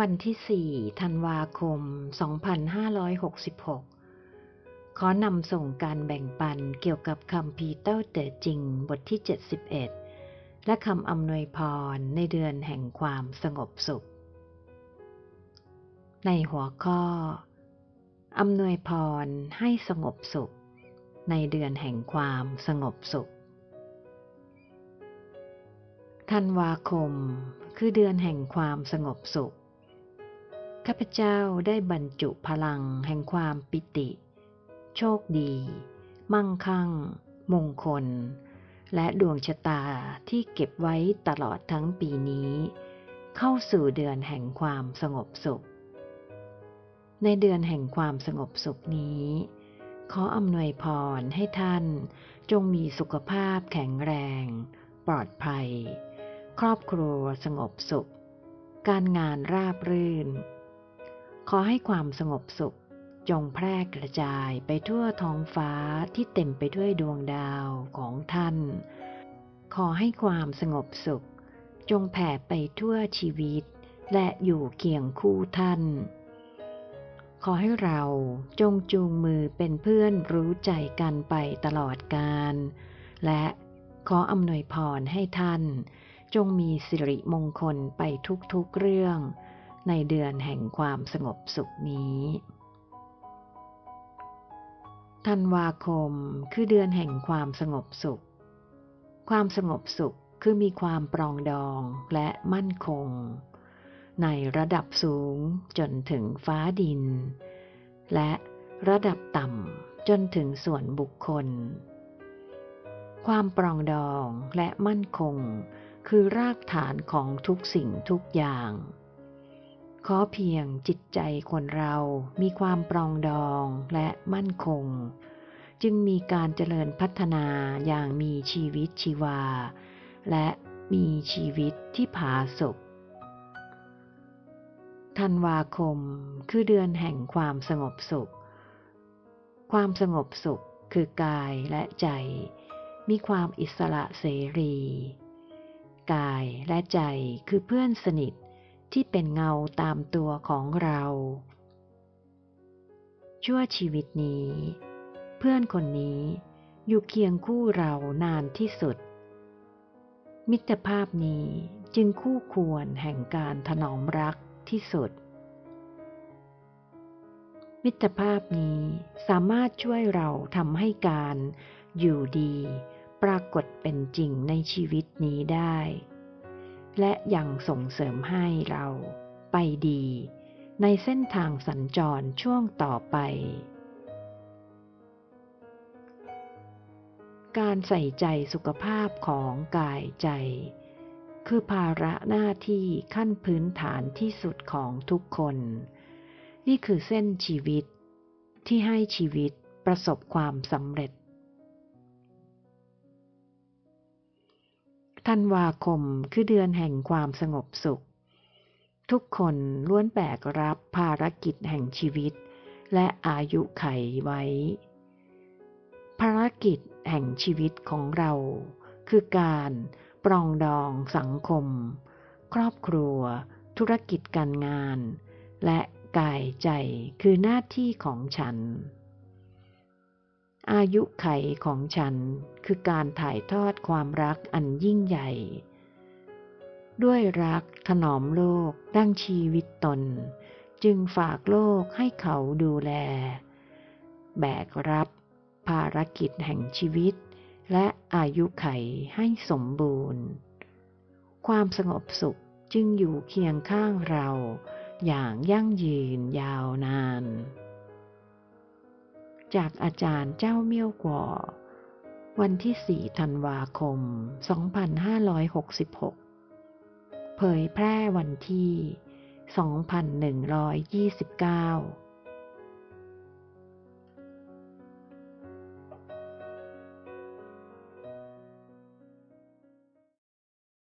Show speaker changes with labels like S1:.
S1: วันที่4ธันวาคม 2566 ขอนำส่งการแบ่งปันเกี่ยวกับคำพีเต้าเต๋อจริงบทที่ 71 และคำอำนวยพรในเดือนแห่งความสงบสุข ในหัวข้ออำนวยพรให้สงบสุข ในเดือนแห่งความสงบสุข ธันวาคมคือเดือนแห่งความสงบสุข ข้าพเจ้าได้บรรจุพลังแห่งความปิติ โชคดี มั่งคั่ง มงคล และดวงชะตาที่เก็บไว้ตลอดทั้งปีนี้ เข้าสู่เดือนแห่งความสงบสุข ในเดือนแห่งความสงบสุขนี้ ขออำนวยพรให้ท่านจงมีสุขภาพแข็งแรง ปลอดภัย ครอบครัวสงบสุข การงานราบรื่น อให้ความสงบสุข จงแพร่กระจายไปทั่วท้องฟ้าที่เต็มไปด้วยดวงดาวของท่าน ขอให้ความสงบสุข จงแผ่ไปทั่วชีวิต และอยู่เคียงคู่ท่าน ขอให้เราจงจูงมือเป็นเพื่อนรู้ใจกันไปตลอดกาลและขออำนวยพรให้ท่าน จงมีสิริมงคลไปทุกๆเรื่อง ในเดือนแห่งความสงบสุขนี้ธันวาคมคือเดือนแห่งความสงบสุข ความสงบสุขคือมีความปรองดองและมั่นคง ในระดับสูงจนถึงฟ้าดิน และระดับต่ำจนถึงส่วนบุคคล ความปรองดองและมั่นคง คือรากฐานของทุกสิ่งทุกอย่าง ขอเพียงจิตใจคนเรามีความปรองดองและมั่นคง จึงมีการเจริญพัฒนาอย่างมีชีวิตชีวา และมีชีวิตที่ผาสุกธันวาคมคือเดือนแห่งความสงบสุข ความสงบสุขคือกายและใจ มีความอิสระเสรี กายและใจคือเพื่อนสนิท ที่เป็นเงาตามตัวของเรา ชั่วชีวิตนี้ เพื่อนคนนี้อยู่เคียงคู่เรานานที่สุด มิตรภาพนี้จึงคู่ควรแห่งการถนอมรักที่สุด มิตรภาพนี้สามารถช่วยเราทำให้การอยู่ดี ปรากฏเป็นจริงในชีวิตนี้ได้ และยังส่งเสริมให้เราไปดี ในเส้นทางสัญจรช่วงต่อไป การใส่ใจสุขภาพของกายใจ คือภาระหน้าที่ขั้นพื้นฐานที่สุดของทุกคน นี่คือเส้นชีวิตที่ให้ชีวิตประสบความสำเร็จ ธันวาคมคือเดือนแห่งความสงบสุข ทุกคนล้วนแบกรับภารกิจแห่งชีวิต และอายุไขไว้ ภารกิจแห่งชีวิตของเรา คือการปรองดองสังคม ครอบครัว ธุรกิจการงาน และกายใจคือหน้าที่ของฉัน อายุไขของฉันคือการถ่ายทอดความรักอันยิ่งใหญ่ ด้วยรักถนอมโลกดั้งชีวิตตน จึงฝากโลกให้เขาดูแล แบกรับภารกิจแห่งชีวิต และอายุไขให้สมบูรณ์ ความสงบสุขจึงอยู่เคียงข้างเราอย่างยั่งยืนยาวนาน จากอาจารย์เจ้าเมี่ยวกว่อ วันที่4ธันวาคม 2566 เผยแพร่วันที่ 2129